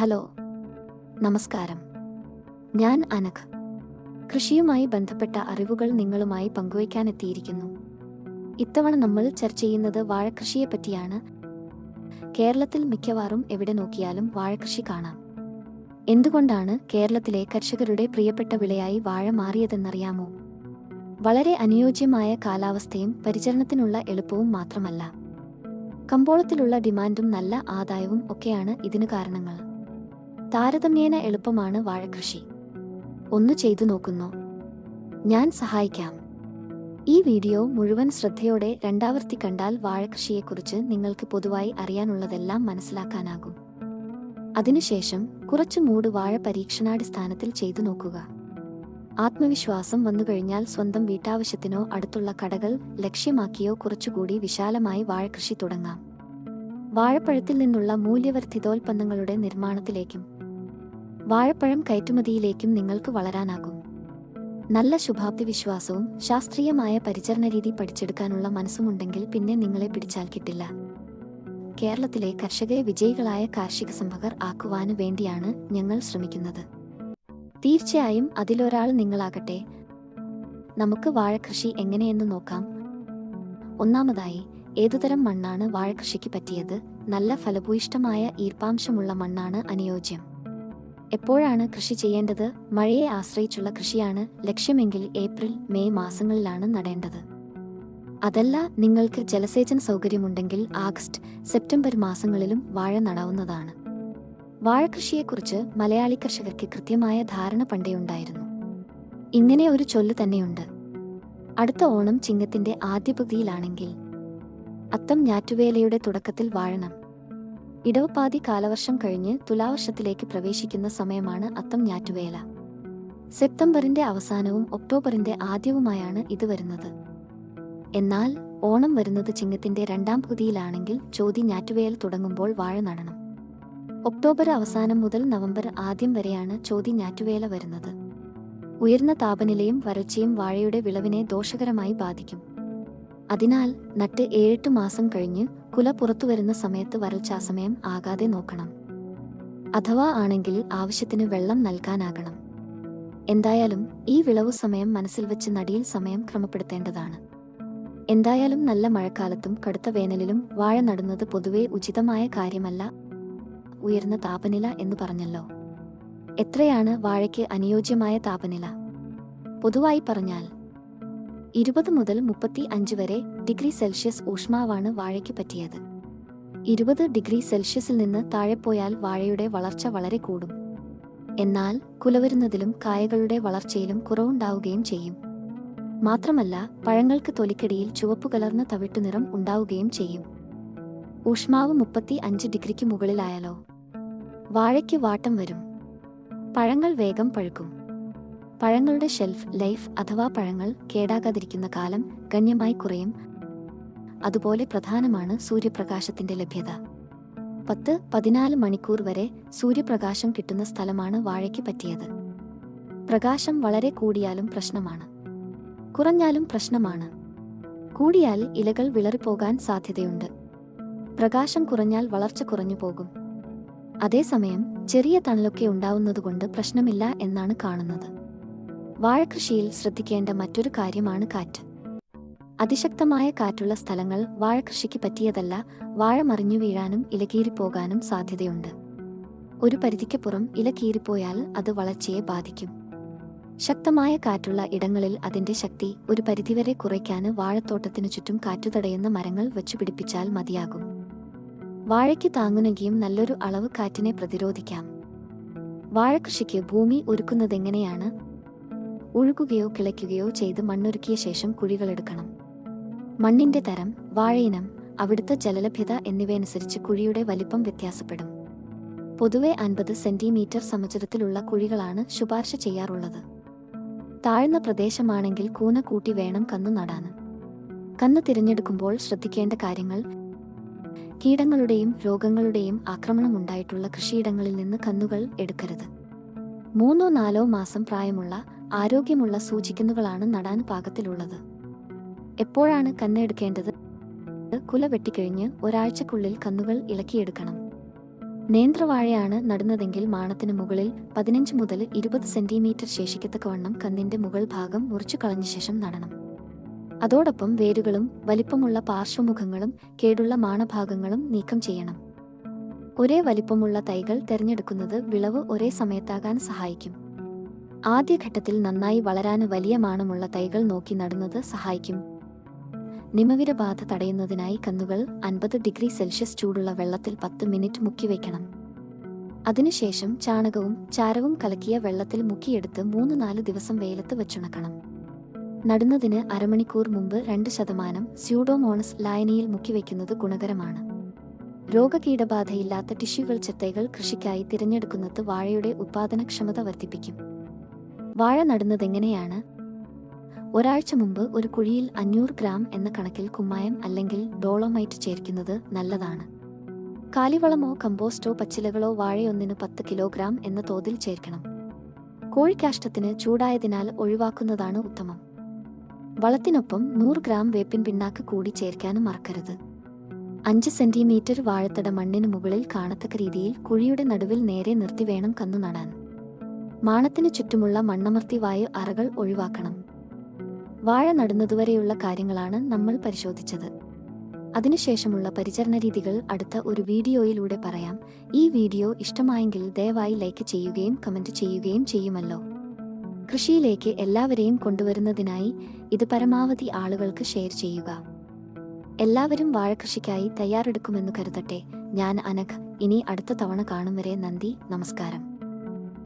Hello നമസ്കാരം. ഞാൻ അനഘ്. കൃഷിയുമായി ബന്ധപ്പെട്ട അറിവുകൾ നിങ്ങളുമായി പങ്കുവയ്ക്കാൻ എത്തിയിരിക്കുന്നു ഇത്തവണ നമ്മൾ ചർച്ച ചെയ്യുന്നത് വാഴക്കൃഷിയെ പറ്റിയാണ്. കേരളത്തിൽ മിക്കവാറും എവിടെ നോക്കിയാലും വാഴക്കൃഷി കാണാം. എന്തുകൊണ്ടാണ് കേരളത്തിലെ കർഷകരുടെ പ്രിയപ്പെട്ട വിളയായി വാഴ മാറിയതെന്നറിയാമോ? വളരെ അനുയോജ്യമായ കാലാവസ്ഥയും പരിചരണത്തിനുള്ള എളുപ്പവും മാത്രമല്ല. കമ്പോളത്തിലുള്ള ഡിമാൻഡും നല്ല ആദായവും ഒക്കെയാണ് ഇതിനു കാരണങ്ങൾ. താരതമ്യേന എളുപ്പമാണ് വാഴകൃഷി. ഒന്ന് ചെയ്തു നോക്കുന്നു. ഞാൻ സഹായിക്കാം. ഈ വീഡിയോ മുഴുവൻ ശ്രദ്ധയോടെ രണ്ടാവർത്തി കണ്ടാൽ വാഴകൃഷിയെക്കുറിച്ച് നിങ്ങൾക്ക് പൊതുവായി അറിയാനുള്ളതെല്ലാം മനസ്സിലാക്കാനാകും. അതിനുശേഷം കുറച്ചു മൂട് വാഴ പരീക്ഷണാടിസ്ഥാനത്തിൽ ചെയ്തു നോക്കുക. ആത്മവിശ്വാസം വന്നുകഴിഞ്ഞാൽ സ്വന്തം വീട്ടാവശ്യത്തിനോ അടുത്തുള്ള കടകൾ ലക്ഷ്യമാക്കിയോ കുറച്ചുകൂടി വിശാലമായി വാഴകൃഷി തുടങ്ങാം. വാഴപ്പഴത്തിൽ നിന്നുള്ള മൂല്യവർദ്ധിതോൽപ്പന്നങ്ങളുടെ നിർമ്മാണത്തിലേക്കും വാഴപ്പഴം കയറ്റുമതിയിലേക്കും നിങ്ങൾക്ക് വളരാനാകും. നല്ല ശുഭാപ്തി വിശ്വാസവും ശാസ്ത്രീയമായ പരിചരണ രീതി പഠിച്ചെടുക്കാനുള്ള മനസ്സുമുണ്ടെങ്കിൽ പിന്നെ നിങ്ങളെ പിടിച്ചാൽ കിട്ടില്ല. കേരളത്തിലെ കർഷകരെ വിജയികളായ കാർഷിക സംഭകർ ആക്കുവാനു വേണ്ടിയാണ് ഞങ്ങൾ ശ്രമിക്കുന്നത്. തീർച്ചയായും അതിലൊരാൾ നിങ്ങളാകട്ടെ. നമുക്ക് വാഴകൃഷി എങ്ങനെയെന്ന് നോക്കാം. ഒന്നാമതായി ഏതുതരം മണ്ണാണ് വാഴകൃഷിക്ക് പറ്റിയത്? നല്ല ഫലഭൂയിഷ്ടമായ ഈർപ്പാംശമുള്ള മണ്ണാണ് അനുയോജ്യം. എപ്പോഴാണ് കൃഷി ചെയ്യേണ്ടത്? മഴയെ ആശ്രയിച്ചുള്ള കൃഷിയാണ് ലക്ഷ്യമെങ്കിൽ ഏപ്രിൽ മെയ് മാസങ്ങളിലാണ് നടേണ്ടത്. അതല്ല നിങ്ങൾക്ക് ജലസേചന സൗകര്യമുണ്ടെങ്കിൽ ആഗസ്റ്റ് സെപ്റ്റംബർ മാസങ്ങളിലും വാഴ നടാവുന്നതാണ്. വാഴകൃഷിയെക്കുറിച്ച് മലയാളി കർഷകർക്ക് കൃത്യമായ ധാരണ പണ്ടേയുണ്ടായിരുന്നു ഇങ്ങനെ ഒരു ചൊല്ല് തന്നെയുണ്ട്. അടുത്ത ഓണം ചിങ്ങത്തിന്റെ ആദ്യ പകുതിയിലാണെങ്കിൽ അത്തം ഞാറ്റുവേലയുടെ തുടക്കത്തിൽ വാഴണം. ഇടവപ്പാതി കാലവർഷം കഴിഞ്ഞ് തുലാവർഷത്തിലേക്ക് പ്രവേശിക്കുന്ന സമയമാണ് അത്തം ഞാറ്റുവേല. സെപ്റ്റംബറിന്റെ അവസാനവും ഒക്ടോബറിന്റെ ആദ്യവുമായാണ് ഇത് വരുന്നത്. എന്നാൽ ഓണം വരുന്നത് ചിങ്ങത്തിന്റെ രണ്ടാം പകുതിയിലാണെങ്കിൽ ചോതി ഞാറ്റുവേല തുടങ്ങുമ്പോൾ വാഴ നടണം. ഒക്ടോബർ അവസാനം മുതൽ നവംബർ ആദ്യം വരെയാണ് ചോതി ഞാറ്റുവേല വരുന്നത്. ഉയർന്ന താപനിലയും വരൾച്ചയും വാഴയുടെ വിളവിനെ ദോഷകരമായി ബാധിക്കും. അതിനാൽ നട്ട് ഏഴെട്ട് മാസം കഴിഞ്ഞ് കുല പുറത്തു വരുന്ന സമയത്ത് വരൾച്ചാസമയം ആകാതെ നോക്കണം. അഥവാ ആണെങ്കിൽ ആവശ്യത്തിന് വെള്ളം നൽകാനാകണം. എന്തായാലും ഈ വിളവു സമയം മനസ്സിൽ വെച്ച് നടിയിൽ സമയം ക്രമപ്പെടുത്തേണ്ടതാണ്. എന്തായാലും നല്ല മഴക്കാലത്തും കടുത്ത വേനലിലും വാഴ നടുന്നത് പൊതുവെ ഉചിതമായ കാര്യമല്ല. ഉയർന്ന താപനില എന്ന് പറഞ്ഞല്ലോ. എത്രയാണ് വാഴയ്ക്ക് അനുയോജ്യമായ താപനില? പൊതുവായി പറഞ്ഞാൽ ഇരുപത് മുതൽ മുപ്പത്തി അഞ്ച് വരെ ഡിഗ്രി സെൽഷ്യസ് ഊഷ്മാവാണ് വാഴയ്ക്ക് പറ്റിയത്. ഇരുപത് ഡിഗ്രി സെൽഷ്യസിൽ നിന്ന് താഴെ പോയാൽ വാഴയുടെ വളർച്ച വളരെ കൂടും. എന്നാൽ കുലവരുന്നതിലും കായകളുടെ വളർച്ചയിലും കുറവുണ്ടാവുകയും ചെയ്യും. മാത്രമല്ല പഴങ്ങൾക്ക് തൊലിക്കടിയിൽ ചുവപ്പ് കലർന്ന തവിട്ടുനിറം ഉണ്ടാവുകയും ചെയ്യും. ഊഷ്മാവ് മുപ്പത്തി അഞ്ച് ഡിഗ്രിക്ക് മുകളിലായാലോ? വാഴയ്ക്ക് വാട്ടം വരും. പഴങ്ങൾ വേഗം പഴുക്കും. പഴങ്ങളുടെ ഷെൽഫ് ലൈഫ് അഥവാ പഴങ്ങൾ കേടാകാതിരിക്കുന്ന കാലം ഗണ്യമായി കുറയും. അതുപോലെ പ്രധാനമാണ് സൂര്യപ്രകാശത്തിന്റെ ലഭ്യത. പത്ത് പതിനാല് മണിക്കൂർ വരെ സൂര്യപ്രകാശം കിട്ടുന്ന സ്ഥലമാണ് വാഴയ്ക്ക് പറ്റിയത്. പ്രകാശം വളരെ കൂടിയാലും പ്രശ്നമാണ്. കുറഞ്ഞാലും പ്രശ്നമാണ്. കൂടിയാൽ ഇലകൾ വിളറിപ്പോകാൻ സാധ്യതയുണ്ട്. പ്രകാശം കുറഞ്ഞാൽ വളർച്ച കുറഞ്ഞു പോകും. അതേസമയം ചെറിയ തണലൊക്കെ ഉണ്ടാവുന്നതുകൊണ്ട് പ്രശ്നമില്ല എന്നാണ് കാണുന്നത്. വാഴകൃഷിയിൽ ശ്രദ്ധിക്കേണ്ട മറ്റൊരു കാര്യമാണ് കാറ്റ്. അതിശക്തമായ കാറ്റുള്ള സ്ഥലങ്ങൾ വാഴകൃഷിക്ക് പറ്റിയതല്ല വാഴ മറിഞ്ഞു വീഴാനും ഇലകീറിപ്പോകാനും സാധ്യതയുണ്ട്. ഒരു പരിധിക്കപ്പുറം ഇല കീറിപ്പോയാൽ അത് വളർച്ചയെ ബാധിക്കും. ശക്തമായ കാറ്റുള്ള ഇടങ്ങളിൽ അതിന്റെ ശക്തി ഒരു പരിധിവരെ കുറയ്ക്കാന് വാഴത്തോട്ടത്തിനു ചുറ്റും കാറ്റുതടയുന്ന മരങ്ങൾ വെച്ചു പിടിപ്പിച്ചാൽ മതിയാകും. വാഴയ്ക്ക് താങ്ങുനെങ്കിയും നല്ലൊരു അളവ് കാറ്റിനെ പ്രതിരോധിക്കാം. വാഴകൃഷിക്ക് ഭൂമി ഒരുക്കുന്നതെങ്ങനെയാണ്? ഉഴുകുകയോ കിളയ്ക്കുകയോ ചെയ്ത് മണ്ണൊരുക്കിയ ശേഷം കുഴികളെടുക്കണം മണ്ണിന്റെ തരം വാഴയിനം അവിടുത്തെ ജലലഭ്യത എന്നിവയനുസരിച്ച് കുഴിയുടെ വലിപ്പം വ്യത്യാസപ്പെടും. പൊതുവെ അൻപത് സെന്റിമീറ്റർ സമചതുരത്തിലുള്ള കുഴികളാണ് ശുപാർശ ചെയ്യാറുള്ളത്. താഴ്ന്ന പ്രദേശമാണെങ്കിൽ കൂന കൂട്ടി വേണം കന്നു നടാന് കന്ന് തിരഞ്ഞെടുക്കുമ്പോൾ ശ്രദ്ധിക്കേണ്ട കാര്യങ്ങൾ. കീടങ്ങളുടെയും രോഗങ്ങളുടെയും ആക്രമണം ഉണ്ടായിട്ടുള്ള കൃഷിയിടങ്ങളിൽ നിന്ന് കന്നുകൾ എടുക്കരുത്. മൂന്നോ നാലോ മാസം പ്രായമുള്ള ആരോഗ്യമുള്ള സൂചിക്കുന്നുകളാണ് നടാൻ പാകത്തിലുള്ളത്. എപ്പോഴാണ് കന്ന് എടുക്കേണ്ടത്? കുല വെട്ടിക്കഴിഞ്ഞ് ഒരാഴ്ചക്കുള്ളിൽ കന്നുകൾ ഇളക്കിയെടുക്കണം. നേന്ത്രവാഴയാണ് നടുന്നതെങ്കിൽ മാണത്തിന് മുകളിൽ പതിനഞ്ച് മുതൽ ഇരുപത് സെന്റിമീറ്റർ ശേഷിക്കത്തക്കവണ്ണം കന്നിന്റെ മുകൾ ഭാഗം മുറിച്ചു കളഞ്ഞ ശേഷം നടണം. അതോടൊപ്പം വേരുകളും വലിപ്പമുള്ള പാർശ്വമുഖങ്ങളും കേടുള്ള മാണഭാഗങ്ങളും നീക്കം ചെയ്യണം. ഒരേ വലിപ്പമുള്ള തൈകൾ തിരഞ്ഞെടുക്കുന്നത് വിളവ് ഒരേ സമയത്താകാൻ സഹായിക്കും. ആദ്യഘട്ടത്തിൽ നന്നായി വളരാൻ വലിയ മാണമുള്ള തൈകൾ നോക്കി നടുന്നത് സഹായിക്കും. നിമവിര ബാധ തടയുന്നതിനായി കന്നുകൾ അൻപത് ഡിഗ്രി സെൽഷ്യസ് ചൂടുള്ള വെള്ളത്തിൽ പത്ത് മിനിറ്റ് മുക്കിവെക്കണം അതിനുശേഷം ചാണകവും ചാരവും കലക്കിയ വെള്ളത്തിൽ മുക്കിയെടുത്ത് മൂന്ന് നാല് ദിവസം വെയിലത്ത് വെച്ചുണക്കണം. നടുന്നതിന് അരമണിക്കൂർ മുമ്പ് രണ്ട് ശതമാനം സ്യൂഡോമോണസ് ലായനിയിൽ മുക്കിവെക്കുന്നത് ഗുണകരമാണ്. രോഗകീടബാധയില്ലാത്ത ടിഷ്യൂകൾ ചെത്തൈകൾ കൃഷിക്കായി തിരഞ്ഞെടുക്കുന്നത് വാഴയുടെ ഉത്പാദനക്ഷമത വർദ്ധിപ്പിക്കും. വാഴ നടുന്നത് എങ്ങനെയാണ്? ഒരാഴ്ച മുമ്പ് ഒരു കുഴിയിൽ അഞ്ഞൂറ് ഗ്രാം എന്ന കണക്കിൽ കുമ്മായം അല്ലെങ്കിൽ ഡോളോമൈറ്റ് ചേർക്കുന്നത് നല്ലതാണ്. കാലിവളമോ കമ്പോസ്റ്റോ പച്ചിലകളോ വാഴയൊന്നിന് പത്ത് കിലോഗ്രാം എന്ന തോതിൽ ചേർക്കണം. കോഴിക്കാഷ്ടത്തിന് ചൂടായതിനാൽ ഒഴിവാക്കുന്നതാണ് ഉത്തമം. വളത്തിനൊപ്പം നൂറ് ഗ്രാം വേപ്പിൻ പിണ്ണാക്ക് കൂടി ചേർക്കാനും മറക്കരുത്. അഞ്ച് സെന്റിമീറ്റർ വാഴത്തട മണ്ണിന് മുകളിൽ കാണത്തക്ക രീതിയിൽ കുഴിയുടെ നടുവിൽ നേരെ നിർത്തി വേണം കന്നു നടാൻ മാണത്തിന് ചുറ്റുമുള്ള മണ്ണമർത്തി വായു അറകൾ ഒഴിവാക്കണം. വാഴ നടുന്നതുവരെയുള്ള കാര്യങ്ങളാണ് നമ്മൾ പരിശോധിച്ചത്. അതിനുശേഷമുള്ള പരിചരണ രീതികൾ അടുത്ത ഒരു വീഡിയോയിലൂടെ പറയാം. ഈ വീഡിയോ ഇഷ്ടമായെങ്കിൽ ദയവായി ലൈക്ക് ചെയ്യുകയും കമന്റ് ചെയ്യുകയും ചെയ്യുമല്ലോ. കൃഷിയിലേക്ക് എല്ലാവരെയും കൊണ്ടുവരുന്നതിനായി ഇത് പരമാവധി ആളുകൾക്ക് ഷെയർ ചെയ്യുക. എല്ലാവരും വാഴകൃഷിക്കായി തയ്യാറെടുക്കുമെന്ന് കരുതട്ടെ. ഞാൻ അനഘ്. ഇനി അടുത്ത തവണ കാണും വരെ നന്ദി നമസ്കാരം.